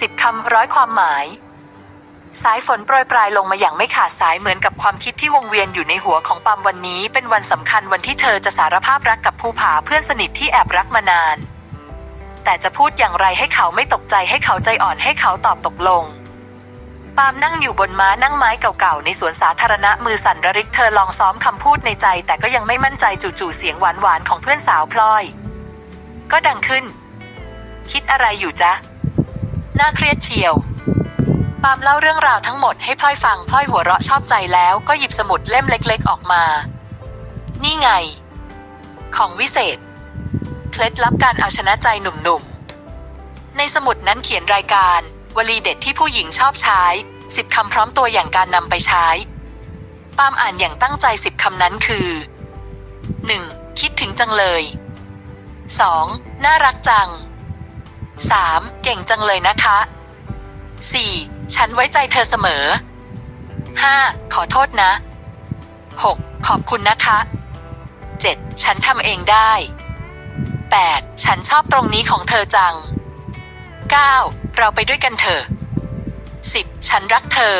สิบคำร้อยความหมาย สายฝนโปรยปลายลงมาอย่างไม่ขาดสายเหมือนกับความคิดที่วงเวียนอยู่ในหัวของปามวันนี้ เป็นวันสำคัญวันที่เธอจะสารภาพรักกับภูผาเพื่อนสนิทที่แอบรักมานาน แต่จะพูดอย่างไรให้เขาไม่ตกใจให้เขาใจอ่อนให้เขาตอบตกลงปามนั่งอยู่บนม้านั่งไม้เก่าๆ ในสวนสาธารณะมือสั่นระริกเธอลองซ้อมคำพูดในใจ แต่ก็ยังไม่มั่นใจจู่ๆเสียงหวานๆของเพื่อนสาวพลอย ก็ดังขึ้น คิดอะไรอยู่จ๊ะ น่าเครียดเชียวปามเล่าเรื่องราวทั้งหมดให้พลอยฟังพลอยหัวเราะชอบใจแล้วก็หยิบสมุดเล่มเล็ก ๆ ออกมา นี่ไง ของวิเศษ เคล็ดลับการเอาชนะใจหนุ่มๆ ในสมุดนั้นเขียนรายการ วลีเด็ดที่ผู้หญิงชอบใช้สิบคำพร้อมตัวอย่างการนำไปใช้ ปามอ่านอย่างตั้งใจสิบคำนั้นคือ 1. คิดถึงจังเลย 2. น่ารักจัง 3. เก่งจังเลยนะคะ 4. ฉันไว้ใจเธอเสมอ 5. ขอโทษนะ 6. ขอบคุณนะคะ 7. ฉันทำเองได้ 8. ฉันชอบตรงนี้ของเธอจัง 9. เราไปด้วยกันเถอะ 10. ฉันรักเธอ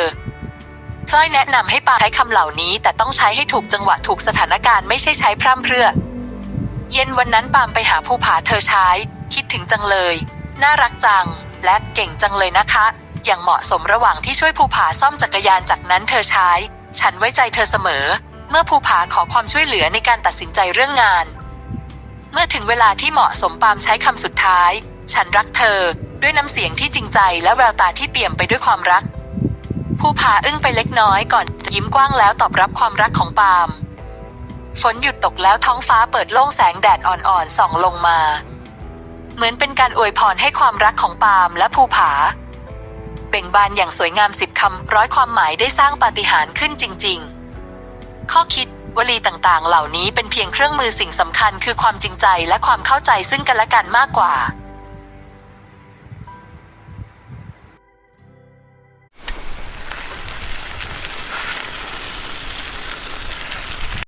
พลอยแนะนำให้ปาใช้คำเหล่านี้ แต่ต้องใช้ให้ถูกจังหวะถูกสถานการณ์ไม่ใช่ใช้พร่ำเพรื่อ เย็นวันนั้นปามไปหาภูผาเธอใช้ คิดถึงจังเลย น่ารักจัง และเก่งจังเลยนะคะ อย่างเหมาะสมระหว่างที่ช่วยภูผาซ่อมจักรยานจากนั้นเธอใช้ ฉันไว้ใจเธอเสมอ เมื่อภูผาขอความช่วยเหลือในการตัดสินใจเรื่องงาน เมื่อถึงเวลาที่เหมาะสมปามใช้คำสุดท้าย ฉันรักเธอ ด้วยน้ำเสียงที่จริงใจและแววตาที่เปี่ยมไปด้วยความรัก ภูผาอึ้งไปเล็กน้อยก่อนจะยิ้มกว้างแล้วตอบรับความรักของปาล์มฝนหยุดตกแล้วท้องฟ้าเปิดโล่งแสงแดดอ่อนๆส่องลงมา เหมือนเป็นการอวยพรให้ความรักของปาล์มและภูผา เบ่งบานอย่างสวยงามสิบคำร้อยความหมายได้สร้างปาฏิหาริย์ขึ้นจริง ๆ ข้อคิดวลีต่างๆ เหล่านี้เป็นเพียงเครื่องมือสิ่งสำคัญคือความจริงใจและความเข้าใจซึ่งกันและกันมากกว่า